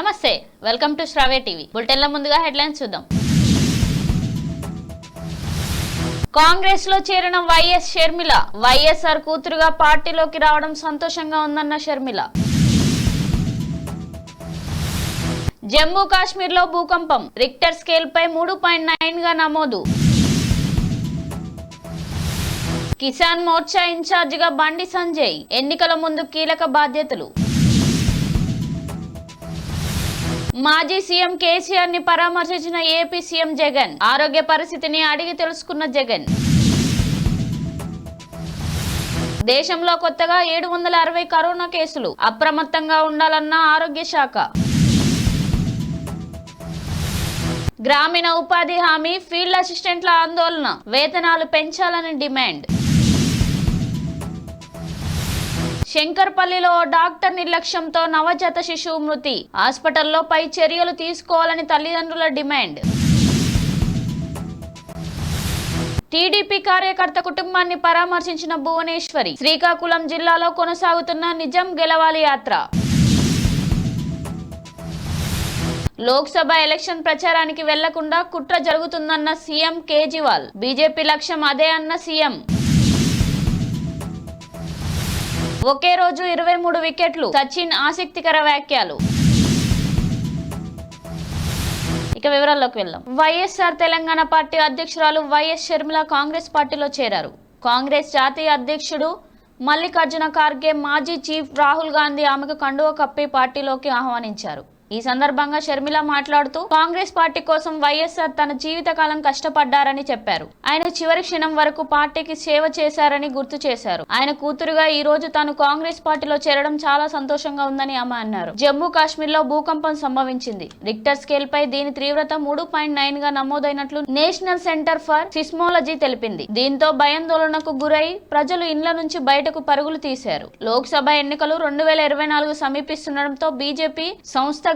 నమస్తే welcome to Sravya TV. బులెటిన్ల ముందుగా హెడ్లైన్స్ చూద్దాం. కాంగ్రెస్లో చేరిన వైఎస్ షర్మిల వైఎస్ఆర్ కూతురుగా పార్టీలోకి రావడం సంతోషంగా ఉందన్న షర్మిల. జమ్మూ కాశ్మీర్లో భూకంపం రిక్టర్ స్కేల్ పై మూడు పాయింట్ నైన్గా నమోదు. కిసాన్ మోర్చా ఇన్ఛార్జిగా బండి సంజయ్ ఎన్నికల ముందు కీలక బాధ్యతలు. మాజీ సీఎం కేసీఆర్ని పరామర్శించిన ఏపీ సీఎం జగన్. ఆరోగ్య పరిస్థితిని అడిగి తెలుసుకున్న జగన్. దేశంలో కొత్తగా ఏడు వందల అరవై కరోనా కేసులు అప్రమత్తంగా ఉండాలన్న ఆరోగ్య శాఖ. గ్రామీణ ఉపాధి హామీ ఫీల్డ్ అసిస్టెంట్ల ఆందోళన వేతనాలు పెంచాలని డిమాండ్. శంకర్పల్లిలో డాక్టర్ నిర్లక్ష్యంతో నవజాత శిశువు మృతి. హాస్పిటల్లో పై చర్యలు తీసుకోవాలని తల్లిదండ్రుల డిమాండ్. టీడీపీ కార్యకర్త కుటుంబాన్ని పరామర్శించిన భువనేశ్వరి శ్రీకాకుళం జిల్లాలో కొనసాగుతున్న నిజం గెలవాలి యాత్ర. లోక్సభ ఎలక్షన్ ప్రచారానికి వెళ్ళకుండా కుట్ర జరుగుతుందన్న సీఎం కేజ్రీవాల్. బీజేపీ లక్ష్యం అదే అన్న సీఎం. ఒకే రోజు ఇరవై మూడు వికెట్లు. సచిన్ ఆసక్తికర వ్యాఖ్యలు. ఇక వివరాల్లోకి వెళ్దాం. వైఎస్ఆర్ తెలంగాణ పార్టీ అధ్యక్షురాలు వైఎస్ షర్మిల కాంగ్రెస్ పార్టీలో చేరారు. కాంగ్రెస్ జాతీయ అధ్యక్షుడు మల్లికార్జున ఖార్గే మాజీ చీఫ్ రాహుల్ గాంధీ ఆమెకు కండువ కప్పి పార్టీలోకి ఆహ్వానించారు. ఈ సందర్భంగా షర్మిల మాట్లాడుతూ కాంగ్రెస్ పార్టీ కోసం వైఎస్ఆర్ తన జీవితకాలం కష్టపడ్డారని చెప్పారు. ఆయన చివరి క్షణం వరకు పార్టీకి సేవ చేశారని గుర్తు చేశారు. ఆయన కూతురుగా ఈ రోజు తాను కాంగ్రెస్ పార్టీలో చేరడం చాలా సంతోషంగా ఉందని ఆమె అన్నారు. జమ్మూ కాశ్మీర్లో భూకంపం సంభవించింది. రిక్టర్ స్కేల్ పై దీని తీవ్రత మూడు పాయింట్ నైన్గా నమోదైనట్లు నేషనల్ సెంటర్ ఫర్ సిస్మోలజీ తెలిపింది. దీంతో భయాందోళనకు గురై ప్రజలు ఇండ్ల నుంచి బయటకు పరుగులు తీశారు. లోక్సభ ఎన్నికలు రెండు వేల ఇరవై నాలుగు సమీపిస్తుండటంతో బీజేపీ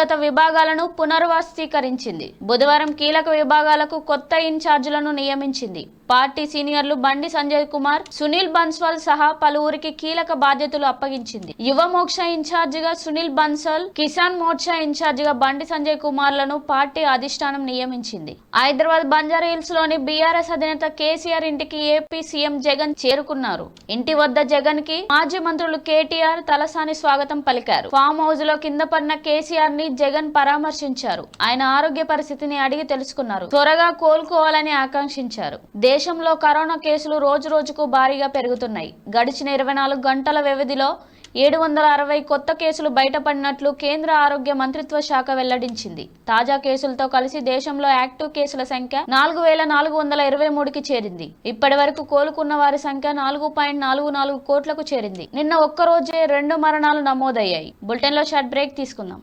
అంతర్గత విభాగాలను పునర్వ్యవస్థీకరించింది బుధవారం కీలక విభాగాలకు కొత్త ఇన్ఛార్జీలను నియమించింది. పార్టీ సీనియర్లు బండి సంజయ్ కుమార్ సునీల్ బన్స్వాల్ సహా పలువురికి కీలక బాధ్యతలు అప్పగించింది. యువ మోక్ష ఇన్ఛార్జిగా సునీల్ బన్సల్ కిసాన్ మోర్చా ఇన్ఛార్జిగా బండి సంజయ్ కుమార్లను పార్టీ అధిష్టానం నియమించింది. హైదరాబాద్ బంజారా హిల్స్లోని బీఆర్ఎస్ అధినేత కేసీఆర్ ఇంటికి ఏపీ సీఎం జగన్ చేరుకున్నారు. ఇంటి వద్ద జగన్కి మాజీ మంత్రులు కేటీఆర్ తలసాని స్వాగతం పలికారు. ఫామ్ హౌస్లో కింద పడిన కేసీఆర్ని జగన్ పరామర్శించారు. ఆయన ఆరోగ్య పరిస్థితిని అడిగి తెలుసుకున్నారు. త్వరగా కోలుకోవాలని ఆకాంక్షించారు. దేశంలో కరోనా కేసులు రోజు రోజుకు భారీగా పెరుగుతున్నాయి. గడిచిన ఇరవై నాలుగు గంటల వ్యవధిలో ఏడు వందల అరవై కొత్త కేసులు బయటపడినట్లు కేంద్ర ఆరోగ్య మంత్రిత్వ శాఖ వెల్లడించింది. తాజా కేసులతో కలిసి దేశంలో యాక్టివ్ కేసుల సంఖ్య నాలుగు వేల నాలుగు వందల ఇరవై మూడుకి చేరింది. ఇప్పటి వరకు కోలుకున్న వారి సంఖ్య నాలుగు పాయింట్ నాలుగు నాలుగు కోట్లకు చేరింది. నిన్న ఒక్కరోజే రెండు మరణాలు నమోదయ్యాయి. బులెటిన్లో షార్ట్ బ్రేక్ తీసుకుందాం.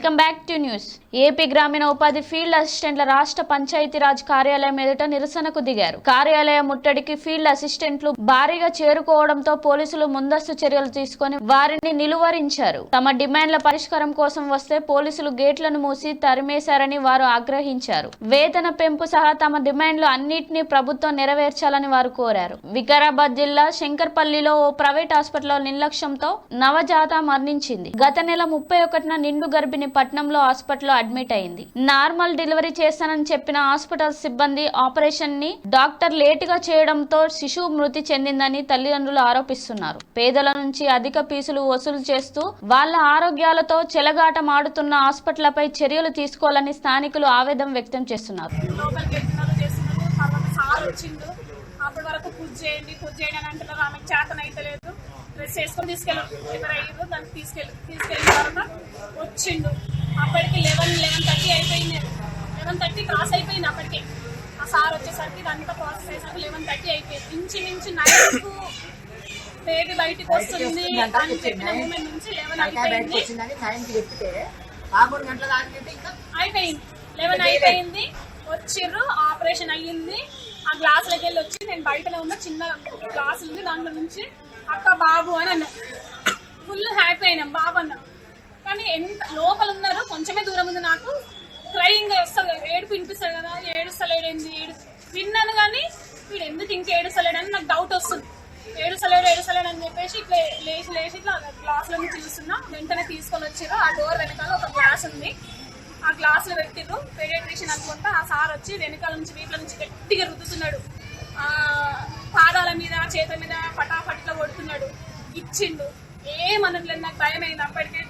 Welcome back to news. AP గ్రామీణ ఉపాధి ఫీల్డ్ అసిస్టెంట్ల రాష్ట్ర పంచాయతీరాజ్ కార్యాలయం ఎదుట నిరసనకు దిగారు. కార్యాలయ ముట్టడికి ఫీల్డ్ అసిస్టెంట్లు భారీగా చేరుకోవడంతో పోలీసులు ముందస్తు చర్యలు తీసుకొని వారిని నిలువరించారు. తమ డిమాండ్ల పరిష్కారం కోసం వస్తే పోలీసులు గేట్లను మూసి తరిమేశారని వారు ఆగ్రహించారు. వేతన పెంపు సహా తమ డిమాండ్లు అన్నింటినీ ప్రభుత్వం నెరవేర్చాలని వారు కోరారు. వికారాబాద్ జిల్లా శంకర్పల్లిలో ఓ ప్రైవేట్ హాస్పిటల్లో నిర్లక్ష్యంతో నవజాత మరణించింది. గత నెల ముప్పై ఒకటిన నిండు గర్భిణి పట్నంలో హాస్పిటల్లో అడ్మిట్ అయింది. నార్మల్ డెలివరీ చేస్తానని చెప్పిన హాస్పిటల్ సిబ్బంది ఆపరేషన్ని డాక్టర్ లేటుగా చేయడంతో శిశువు మృతి చెందిందని తల్లిదండ్రులు ఆరోపిస్తున్నారు. పేదల నుంచి అధిక ఫీజులు వసూలు చేస్తూ వాళ్ళ ఆరోగ్యాలతో చెలగాటమాడుతున్న హాస్పిటల్పై చర్యలు తీసుకోవాలని స్థానికులు ఆవేదన వ్యక్తం చేస్తున్నారు. అప్పటి వరకు పూజ చేయండి పూజ చేయండి అని అంటున్నారు. ఆమెకు చేతనైతే లేదు. డ్రెస్ వేసుకొని తీసుకెళ్ళి. ప్రిపేర్ అయ్యారు దానికి తీసుకెళ్ళి తీసుకెళ్ళిన తర్వాత వచ్చిండు. అప్పటికి లెవెన్ లెవెన్ థర్టీ అయిపోయింది. లెవెన్ థర్టీ క్రాస్ అయిపోయింది అప్పటికి. ఆ సార్ వచ్చేసరికి ఇదంతా ప్రాసెస్ అయ్యేసరికి లెవెన్ థర్టీ అయిపోయింది. ఇంచుమించు నైన్కు బేబీ బయటికి వస్తుంది అని చెప్పిన మూమెంట్ నుంచి లెవెన్ అయిపోయింది. అయిపోయింది. లెవెన్ అయిపోయింది. వచ్చిర్రు ఆపరేషన్ అయ్యింది. ఆ గ్లాసులకి వెళ్ళి వచ్చి నేను బయటనే ఉన్న చిన్న గ్లాస్ ఉంది. దాంట్లో నుంచి అక్క బాబు అని అన్న. ఫుల్ హ్యాపీ అయినాం బాబు అన్న. కానీ ఎంత లోపల ఉన్నారు కొంచెమే దూరం ఉంది నాకు. క్రైయింగ్ వస్తుంది ఏడుపు వినిపిస్తుంది కదా ఏడుస్తలేడేంది ఏడు. విన్నాను కానీ వీడు ఎందుకు ఇంక ఏడుస్తలేడని నాకు డౌట్ వస్తుంది. ఏడుస్తలేడు ఏడుస్తలేడు అని చెప్పేసి ఇట్లా లేచి లేచి ఇట్లా గ్లాసులో నుంచి చూస్తున్నా. వెంటనే తీసుకొని వచ్చారు ఆ డోర్ వెనకాల ఒక గ్లాస్ ఉంది. ఆ గ్లాసులు పెట్టిర్రు. పెడియాట్రిషియన్ అనుకుంటా. ఆ సార్ వచ్చి వెనకాల నుంచి వీటిలో నుంచి గట్టిగా రుద్దుతున్నాడు. పాదాల మీద చేతుల మీద పటాపటిలో కొడుతున్నాడు. ఇచ్చిండు. ఏమనట్లేదు నాకు భయం అయింది అప్పటికే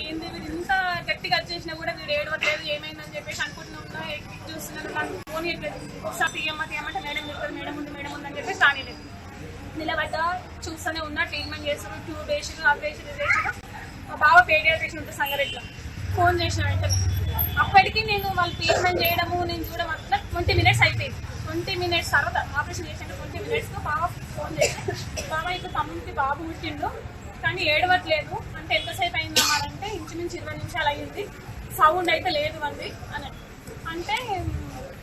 ఏంది వీడు ఇంత గట్టిగా చేసినా కూడా వీడు ఏడవట్లేదు ఏమైందని చెప్పేసి అనుకుంటున్నా ఉన్నా చూస్తున్నాను నాకు ఫోన్ చేయట్లేదు. ఒకసారి తీయమ్మ తీయమంటే మేడం చెప్తారు మేడం ఉంది మేడం ఉంది అని చెప్పేసి రానిలేదు. నిలబడ్డ చూస్తూనే ఉన్నా ట్రీట్మెంట్ చేస్తారు ట్యూబ్ వేసారు అవి వేసారు ఇది వేసారు మా బావ పేడియాట్రిషన్ ఉంటుంది సంగారెడ్డిలో ఫోన్ చేసిన వెంటనే. అప్పటికి నేను వాళ్ళు ట్రీట్మెంట్ చేయడము నేను చూడడం అట్లా ట్వంటీ మినిట్స్ అయిపోయింది. ట్వంటీ మినిట్స్ తర్వాత ఆపరేషన్ చేసిన ట్వంటీ మినిట్స్లో ఫోన్ చేసి బావ ఇప్పుడు తమ్ముడికి బాబు పుట్టిండు కానీ ఏడవట్లేదు. అంటే ఎంతసేపు అయిందమ్మా అంటే ఇంచుమించు ఇరవై నిమిషాలు అయ్యింది. సౌండ్ అయితే లేదు అంది అని. అంటే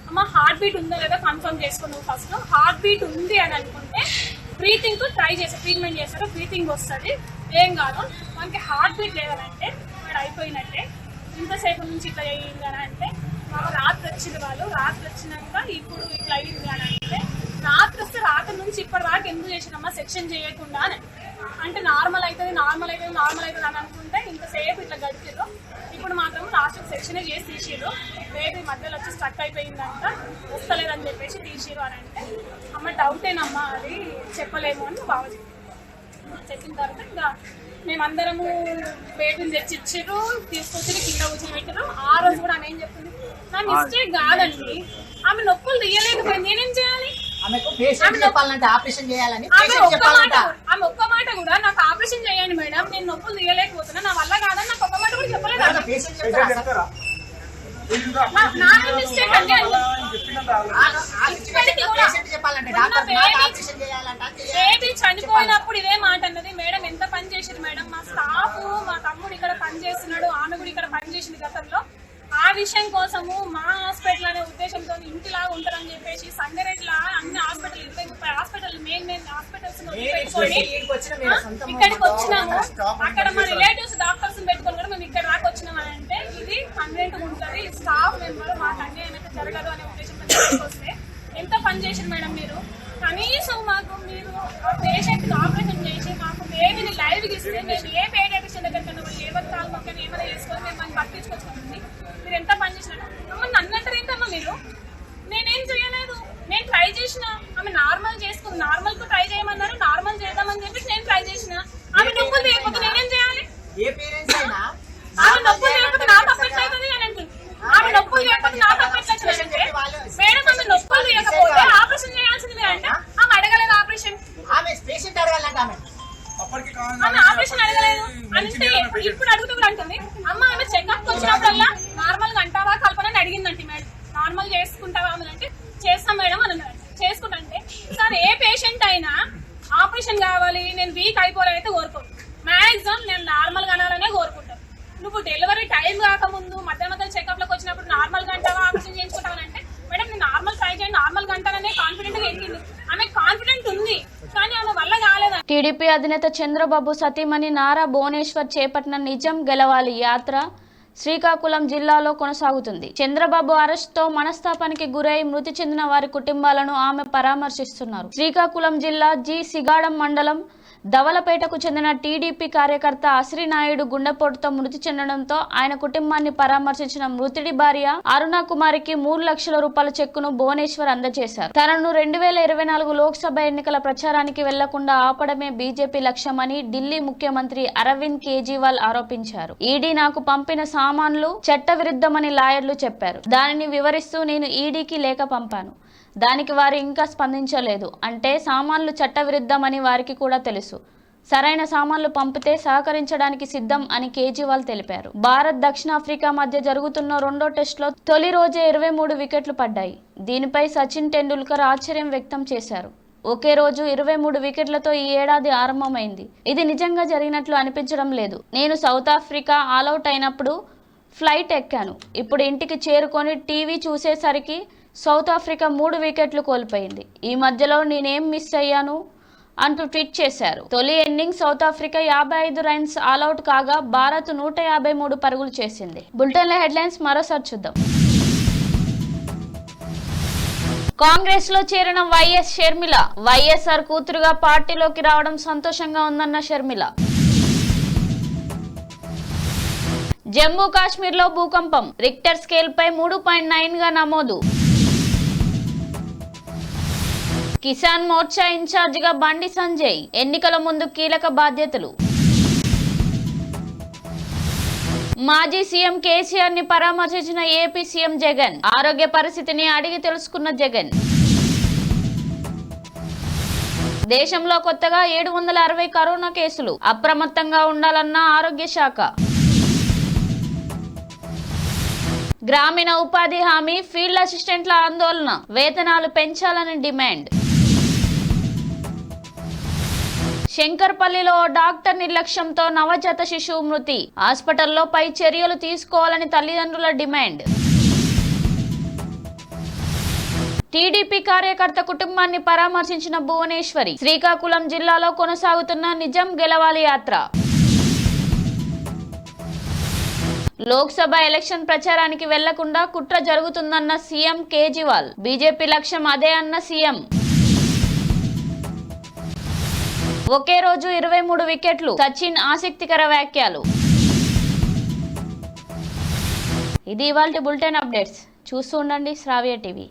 అమ్మ హార్ట్ బీట్ ఉందో లేదో కన్ఫర్మ్ చేసుకున్నావు ఫస్ట్ హార్ట్ బీట్ ఉంది అని అనుకుంటే బ్రీతింగ్ ట్రై చేసి ట్రీట్మెంట్ చేస్తారు బ్రీతింగ్ వస్తుంది. ఏం కాదు. మనకి హార్ట్ బీట్ లేదనంటే వాడు అయిపోయినట్టే. ఇంతసేపు నుంచి ఇట్లా అయ్యింది అని అంటే మాకు రాత్రి వచ్చింది వాళ్ళు. రాత్రి వచ్చినాక ఇప్పుడు ఇట్లా అయ్యింది అని అంటే రాత్రి వస్తే రాత్రి నుంచి ఇప్పటి దాకా ఎందుకు చేసినమ్మా సెక్షన్ చేయకుండా అని. అంటే నార్మల్ అవుతుంది నార్మల్ అవుతుంది నార్మల్ అవుతుంది అని అనుకుంటే ఇంతసేపు ఇట్లా గడిచిర్రు. ఇప్పుడు మాత్రం లాస్ట్ సెక్షన్ చేసి తీసిర్రు. బేబీ మధ్యలో వచ్చి స్ట్రక్ అయిపోయిందంట. వస్తలేదని చెప్పేసి తీసిర్రు అని అంటే అమ్మ డౌటేనమ్మా అది చెప్పలేము అని బాగా చెప్పారు. చెప్పిన తర్వాత ఇంకా మేమందరము బేబీని తెచ్చి ఇచ్చిర్రు తీసుకొచ్చి కింద కూర్చొని పెట్టారు ఆ రోజు కూడా ఆమె ఏం చెప్తుంది నా మిస్టేక్ కాదండి. ఆమె నొప్పులు తీయలేకపోయింది. నేనేం చేయాలి? ఆమెకు పేషెంట్ చెప్పాలంటే ఆపరేషన్ చేయాలని ఆమె పేషెంట్ ఒక్క మాట చెప్పాలంట. ఆమె ఒక్క మాట కూడా నాకు ఆపరేషన్ చేయండి మేడం నేను నొప్పులు తీయలేకపోతున్నా నా వల్ల కాదని నాకు ఒక్క మాట కూడా చెప్పలేదు. పేషెంట్ చెప్తారా బేబీ చనిపోయినప్పుడు ఇదే మాట అన్నది మేడం ఎంత పని చేసింది మేడం? మా స్టాఫ్ మా తమ్ముడు ఇక్కడ పని చేస్తున్నాడు ఆమె కూడా ఇక్కడ పని చేసింది గతంలో. ఆ విషయం కోసము మా హాస్పిటల్ అనే ఉద్దేశంతో ఇంటిలాగా ఉంటారని చెప్పేసి సంగారెడ్డిలో అన్ని హాస్పిటల్ ఇరవై ముప్పై హాస్పిటల్ మెయిన్ మెయిన్ హాస్పిటల్స్ ఇక్కడికి వచ్చినాము. అక్కడ మా రిలేటివ్స్ డాక్టర్స్ పెట్టుకొని కూడా మేము ఇక్కడ దాకా వచ్చినాం అని అంటే ఇది కన్వెంట్ ఉంటుంది స్టాఫ్ మెంబర్ మాకు అన్యాయం అయితే జరగదు అనే ఉద్దేశంతో ఇక్కడికి వస్తే ఎంత పని చేసింది మేడం మీరు కనీసం మాకు మీరు పేషెంట్ ఆపరేషన్ చేసి మాకు బేబీని లైవ్ ఇస్తే మేము ఏ పేడియాట్రిషన్ దగ్గర పోయి ఏ బతకాలు మొక్కని ఏమైనా చేసుకొని మేము మనం పట్టించుకొచ్చుకుంటుంది మీరు ఎంత పని చేసినారు అమ్మ నన్ను అంటారు ఏంటమ్మా మీరు నేనేం చేయలేదు నేను ట్రై చేసిన ఆమె నార్మల్ చేసుకుంది నార్మల్కు ట్రై చేయమన్నారు నార్మల్ చేద్దామని చెప్పి నేను ట్రై చేసిన ఆమె నొప్పులు లేకపోతే నేనేం చేయాలి ఏ పేరెంట్స్ అయినా ఆమె నొప్పులు లేకపోతే నా తప్పు ఎట్లయితుంది అని అంటుంది ఆమె నొప్పులు లేకపోతే నా తప్పు ఎట్లయితుందంటే మేడం ఆమె నొప్పులు లేకపోతే ఆపరేషన్ చేయాల్సింది అంటే ఆమె అడగలేదు ఆపరేషన్ ఆమె పేషెంట్ అడగాలంట ఆమె ఆమె ఆపరేషన్ అడగలేదు అంటే ఇప్పుడు అడుగుతూ కూడా అంటుంది అమ్మ ఆమె చెకప్ వచ్చినప్పుడల్లా నార్మల్గా అంటావా కల్పన అని అడిగిందంటే మేడం నార్మల్ చేసుకుంటావా అని అంటే చేస్తాం మేడం అని అన్నారు చేసుకుంటే సార్ ఏ పేషెంట్ అయినా ఆపరేషన్ కావాలి నేను వీక్ అయిపోవాలైతే కోరుకోను. మాక్సిమం నేను నార్మల్గా అనాలనే కోరుకుంటాను. నువ్వు డెలివరీ టైం కాకముందు మధ్య మధ్య చెకప్లకు వచ్చినప్పుడు నార్మల్ గంట అంటావా ఆపరేషన్ అంటే మేడం నేను నార్మల్ ట్రై చేయండి నార్మల్గా కాన్ఫిడెంట్గా ఎక్కింది. ఆమె కాన్ఫిడెంట్ ఉంది కానీ ఆమె వల్ల కాలేదా టీడీపీ అధినేత చంద్రబాబు సతీమణి నారా భువనేశ్వర్ చేపట్టిన నిజం గెలవాలి యాత్ర. శ్రీకాకుళం జిల్లాలో కొనసాగుతుంది. చంద్రబాబు అరెస్ట్తో మనస్తాపానికి గురై మృతి చెందిన వారి కుటుంబాలను ఆమె పరామర్శిస్తున్నారు. శ్రీకాకుళం జిల్లా జి సిగాడం మండలం దవలపేటకు చెందిన టీడీపీ కార్యకర్త అశ్రీనాయుడు గుండెపోటుతో మృతి చెందడంతో ఆయన కుటుంబాన్ని పరామర్శించిన మృతుడి భార్య అరుణ కుమారికి మూడు లక్షల రూపాయల చెక్కును భువనేశ్వర్ అందజేశారు. తనను రెండు వేల ఇరవై నాలుగు లోక్సభ ఎన్నికల ప్రచారానికి వెళ్ళకుండా ఆపడమే బీజేపీ లక్ష్యమని ఢిల్లీ ముఖ్యమంత్రి అరవింద్ కేజ్రీవాల్ ఆరోపించారు. ఈడీ నాకు పంపిన సామాన్లు చట్టవిరుద్ధమని లాయర్లు చెప్పారు. దానిని వివరిస్తూ నేను ఈడీకి లేఖ పంపాను. దానికి వారు ఇంకా స్పందించలేదు. అంటే సామాన్లు చట్టవిరుద్ధమని వారికి కూడా తెలుసు. సరైన సామాన్లు పంపితే సహకరించడానికి సిద్ధం అని కేజ్రీవాల్ తెలిపారు. భారత్ దక్షిణాఫ్రికా మధ్య జరుగుతున్న రెండో టెస్టులో తొలి రోజే ఇరవై మూడు వికెట్లు పడ్డాయి. దీనిపై సచిన్ టెండూల్కర్ ఆశ్చర్యం వ్యక్తం చేశారు. ఒకే రోజు ఇరవై మూడు వికెట్లతో ఈ ఏడాది ఆరంభమైంది. ఇది నిజంగా జరిగినట్లు అనిపించడం లేదు. నేను సౌత్ ఆఫ్రికా ఆల్అవుట్ అయినప్పుడు ఫ్లైట్ ఎక్కాను. ఇప్పుడు ఇంటికి చేరుకొని టీవీ చూసేసరికి సౌత్ ఆఫ్రికా మూడు వికెట్లు కోల్పోయింది. ఈ మధ్యలో నేనేం మిస్ అయ్యాను? అంటూ ట్వీట్ చేశారు. తొలి ఇన్నింగ్స్ సౌత్ ఆఫ్రికా యాభై ఐదు రన్స్ ఆల్అవుట్ కాగా భారత్ నూట యాభై మూడు పరుగులు చేసింది. బులెటిన్ల హెడ్లైన్స్ మరోసారి చూద్దాం. కాంగ్రెస్లో చేరిన వైఎస్ షర్మిల. వైఎస్ఆర్ కూతురుగా పార్టీలోకి రావడం సంతోషంగా ఉందన్న షర్మిల. జమ్మూ కాశ్మీర్లో భూకంపం. రిక్టర్ స్కేల్ పై మూడు పాయింట్ నైన్గా నమోదు. కిసాన్ మోర్చా ఇన్ఛార్జ్గా బండి సంజయ్. ఎన్నికల ముందు కీలక బాధ్యతలు. మాజీ సీఎం కేసీఆర్ని పరామర్శించిన ఏపీ సీఎం జగన్. ఆరోగ్య పరిస్థితిని అడిగి తెలుసుకున్న జగన్. దేశంలో కొత్తగా ఏడు వందల అరవై కరోనా కేసులు. అప్రమత్తంగా ఉండాలన్న ఆరోగ్య శాఖ. గ్రామీణ ఉపాధి హామీ ఫీల్డ్ అసిస్టెంట్ల ఆందోళన వేతనాలు పెంచాలని డిమాండ్. శంకర్పల్లిలో డాక్టర్ నిర్లక్ష్యంతో నవజాత శిశువు మృతి. హాస్పిటల్లో పై చర్యలు తీసుకోవాలని తల్లిదండ్రుల డిమాండ్. టీడీపీ కార్యకర్త కుటుంబాన్ని పరామర్శించిన భువనేశ్వరి శ్రీకాకుళం జిల్లాలో కొనసాగుతున్న నిజం గెలవాలి యాత్ర. లోక్సభ ఎలక్షన్ ప్రచారానికి వెళ్ళకుండా కుట్ర జరుగుతుందన్న సీఎం కేజ్రీవాల్. బీజేపీ లక్ష్యం అదే అన్న సీఎం. ఒకే రోజు ఇరవై మూడు వికెట్లు సచిన్ ఆసక్తికర వ్యాఖ్యలు. ఇది ఇవాళ బులెటిన్ అప్డేట్స్. చూస్తూ ఉండండి శ్రావ్య టీవీ.